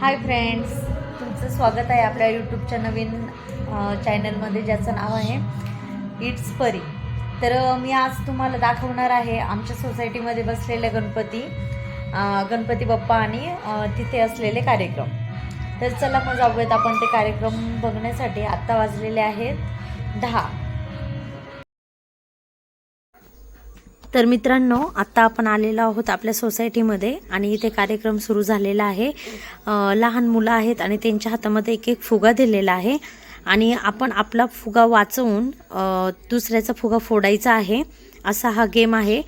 Hi friends तुमचं स्वागत आहे आपल्या यूट्यूबच्या नवीन चॅनलमध्ये ज्याचं नाव आहे इट्स परी तर मी आज तुम्हाला दाखवणार आहे आमच्या सोसायटीमध्ये बसलेले गणपती गणपती बाप्पा आणि तिथे असलेले कार्यक्रम. तर चला मग जाऊयात आपण ते कार्यक्रम बघण्यासाठी. आत्ता वाजलेले आहेत दहा. तर मित्रांनो आत्ता आपण आलेलो आहोत आपल्या सोसायटीमध्ये आणि इथे कार्यक्रम सुरू झालेला आहे. लहान मुलं आहेत आणि त्यांच्या हातामध्ये एक एक फुगा दिलेला आहे. आणि आपण आपला फुगा वाचवून दुसऱ्याचा फुगा फोडायचा आहे. असा हा गेम आहे.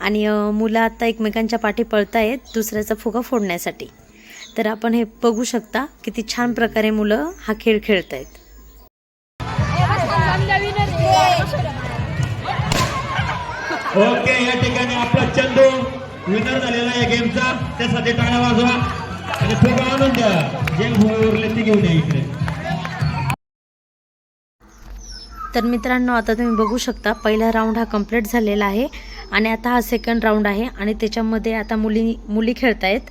आणि मुलं आत्ता एकमेकांच्या पाठी पळतायत दुसऱ्याचा फुगा फोडण्यासाठी. तर आपण हे बघू शकता किती छान प्रकारे मुलं हा खेळ खेळत आहेत ओके या ठिकाणी आपला चंदू विनर झालेला या गेमचा. त्यासाठी टाळ्या वाजवा. आणि फुगा आणून द्या जे फुगे उरले ते घेऊन या इकडे. तर मित्रांनो आता तुम्ही बघू शकता पहिला राऊंड हा कंप्लीट झालेला आहे. आणि आता हा सेकंड राऊंड आहे. आणि त्याच्यामध्ये आता मुली मुली खेळत आहेत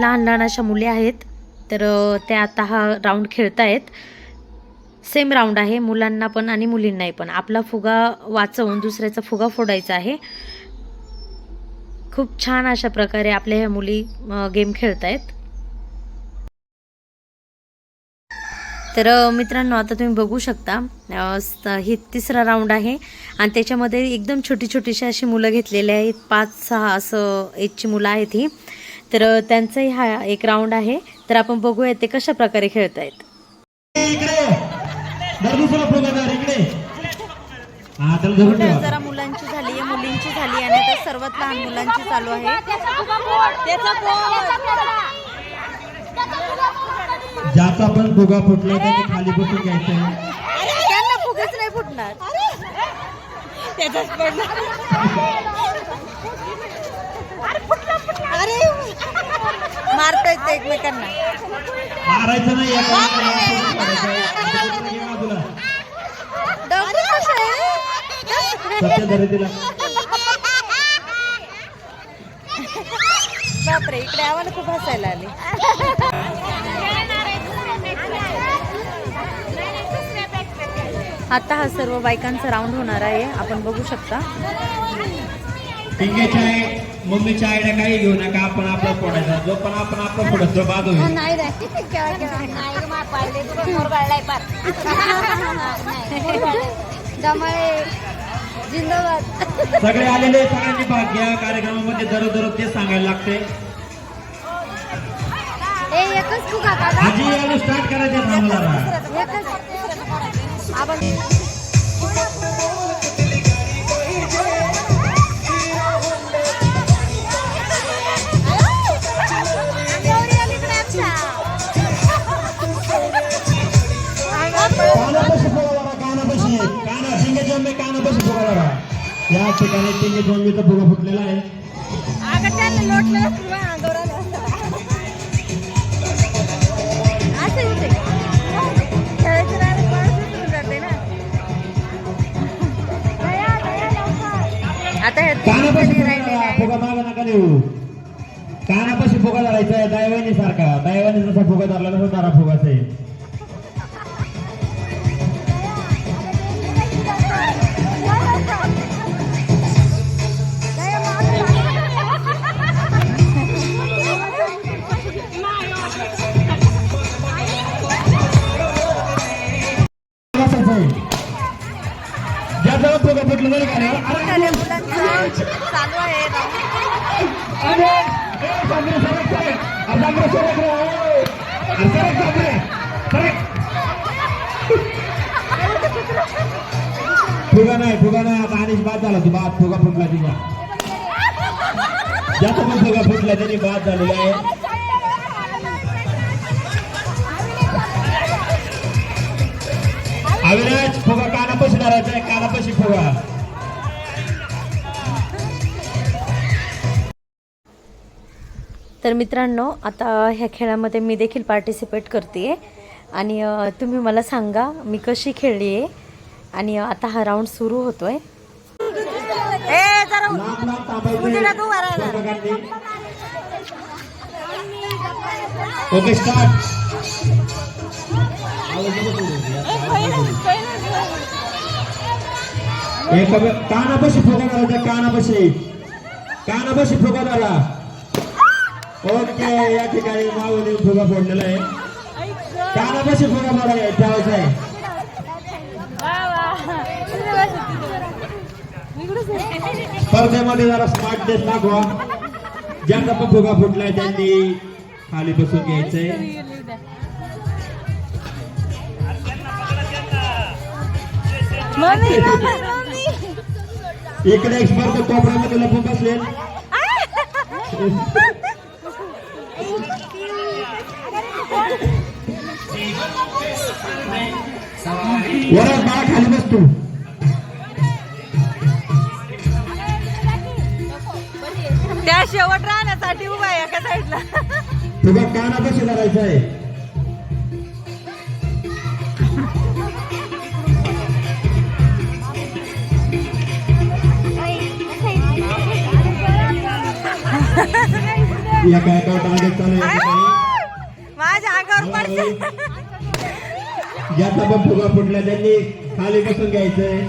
लहान लहान अशा मुली आहेत. तर त्या आता हा राऊंड खेळत आहेत सेम राऊंड आहे मुलांना पण आणि मुलींनाही पण. आपला फुगा वाचवून दुसऱ्याचा फुगा फोडायचा आहे. खूप छान अशा प्रकारे आपल्या ह्या मुली गेम खेळत आहेत तर मित्रांनो आता तुम्ही बघू शकता ही तिसरा राऊंड आहे आणि त्याच्यामध्ये एकदम छोटी छोटीशी अशी मुलं घेतलेली आहेत. पाच सहा असं एजची मुलं आहेत ही. तर त्यांचाही हा एक राऊंड आहे. तर आपण बघूया ते कशा प्रकारे खेळत आहेत दुसरा धर इकडे. हा त्याला धरून ठेवा. जरा मुलांची झाली आहे मुलींची झाली आणि आता सर्वात लहान मुलांची चालू आहे. ज्याचा पण फुगा फुटला त्याने खाली बसून घ्यायचं त्यांना फुगच नाही फुटणार. त्याचाच अरे मारता येतं एकमेकांना. मारायचं नाही बापरे इकडे आम्हाला खूप हसायला आले. आता हा सर्व बायकांचा राऊंड होणार आहे. आपण बघू शकता. मम्मीच्या आयडिया काही घेऊ नका आपण आपला फोडायचा जो पण आपण आपला फोडत तो बाद होईल. नाही जिंदाबाद. सगळे आलेले सगळ्यांनी भाग घ्या. कार्यक्रमामध्ये दररोज दररोज ते सांगायला लागते. आजी स्टार्ट करायचं थांबला या ठिकाणी टिंगेच्या मम्मीचा फुगा फुटलेला आहे. फुगा मागा नका देऊ. कानापाशी फुगा धरायचा आहे दैवानी सारखा दैवानी जसा फुगा धरला तसा धरा फुगाचा आहे. फुगा नाही फुगा नाही आता आणि बाद झाला तू बाद फुगा फुटला तिचा ज्याचा पण फुगा फुटला त्याने बाद झालेला आहे. अविनाश फुगा कानापाशी धरायचा आहे कानापाशी फुगा. तर मित्रांनो आता ह्या खेळामध्ये मी देखील पार्टिसिपेट करते आणि अ, तुम्ही मला सांगा मी कशी खेळली आहे? आणि आता हा राऊंड सुरू स्टार्ट एक कानापाशी फुगा कानापाशी. कानापाशी फुगा झाला ओके या ठिकाणी माऊने फुगा फोडलेला आहे. कानापाशी फुगा मारायला ठेवायचा आहे. स्पर्धेमध्ये जरा स्मार्टनेस दाखवा. ज्यांचा पण फुगा फुटलाय त्यांनी खाली बसून घ्यायचंय. इकडे एक स्पर्धक कोपऱ्यामध्ये लपून बसले वरच बाळा खाली बसतो त्या शेवट राहण्यासाठी उभा आहे एका साईडला. तुझा काय टार्गेट चालू आहे. माझ्या अंगावर पडते. ज्याचा पण फुगा फुटला त्यांनी. खाली बसून घ्यायचंय.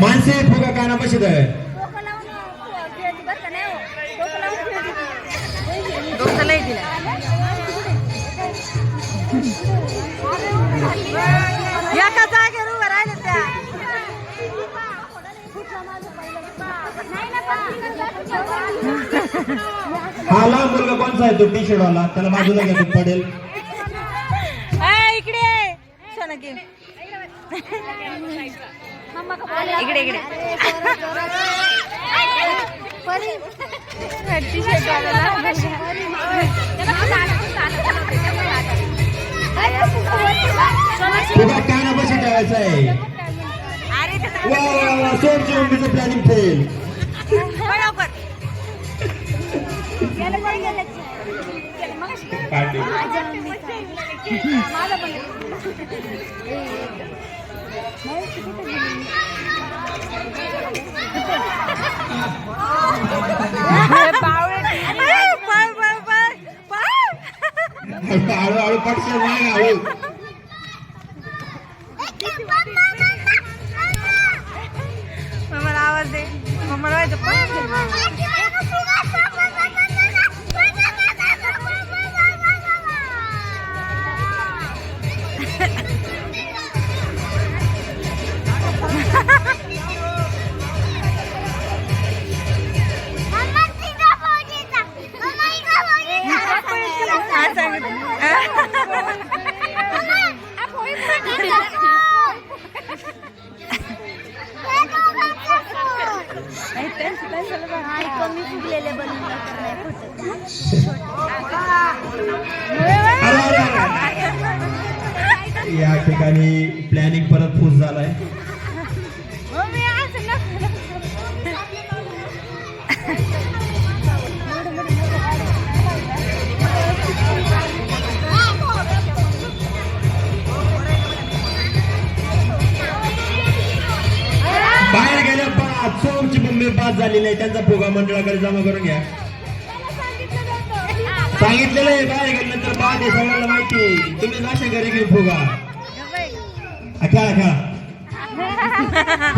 माणसे फुगा कानापाशी धर आहे लई दिला एका जागेवर उभं राहिले त्या हा लहान मुलगा कोणचा आहे तो टी शर्ट वाला? त्याला बाजूला घेतो पडेल. ए, इकडे ये. सोना घे. इकडे इकडे. टी-शर्ट वाल्याला. फुगा कानापाशी ठेवायचा आहे अरे ते वा वा वा सोमची उंबीचं प्लॅनिंग फेल बरोबर આળો આળો પડશે વાળ આળો મમ્મા આવાજ દે. મમ્મા આવાજ कमी फुगलेले नाही फुटत या ठिकाणी प्लॅनिंग परत फूस झालाय. बाद झालेली आहे त्यांचा फुगा मंडळाकडे जमा करून घ्या. सांगितलेलं आहे बाहेर गेल्यानंतर बाद आहे सगळ्यांना माहिती. तुम्ही जाशा घरी घेऊन फुगा खेळा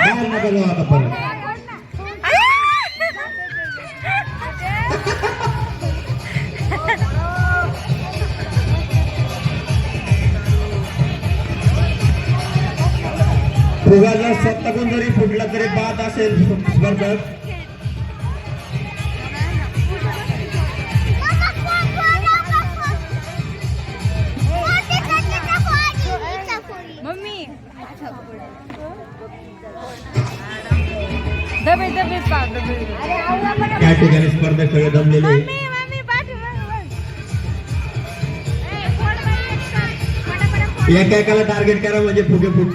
बाहेर नका जाऊ आता परत. जर स्वतःहून जरी फुटला तरी बाद असेल स्पर्धक. मम्मी. डबे डबे पाव डबे या ठिकाणी स्पर्धक सगळे जमलेले एका एकाला टार्गेट करा म्हणजे फुगे फुट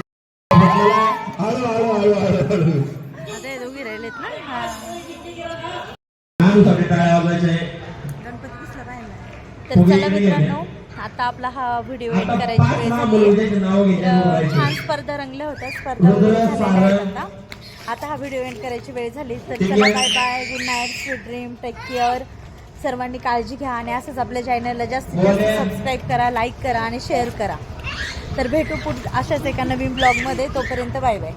तर चला मित्रांनो आता आपला हा व्हिडिओ एंड करायची वेळ झाली. छान स्पर्धा रंगल्या होत्या स्पर्धा. आता. हा व्हिडिओ एंड करायची वेळ झाली. तर चला. Bye bye good night sweet dream take care सर्वांनी काळजी घ्या आणि असंच आपल्या चॅनलला जास्तीत जास्त. सबस्क्राईब करा लाईक करा आणि शेअर करा. तर भेटू पुढ अशाच एका नवीन ब्लॉगमध्ये तोपर्यंत बाय बाय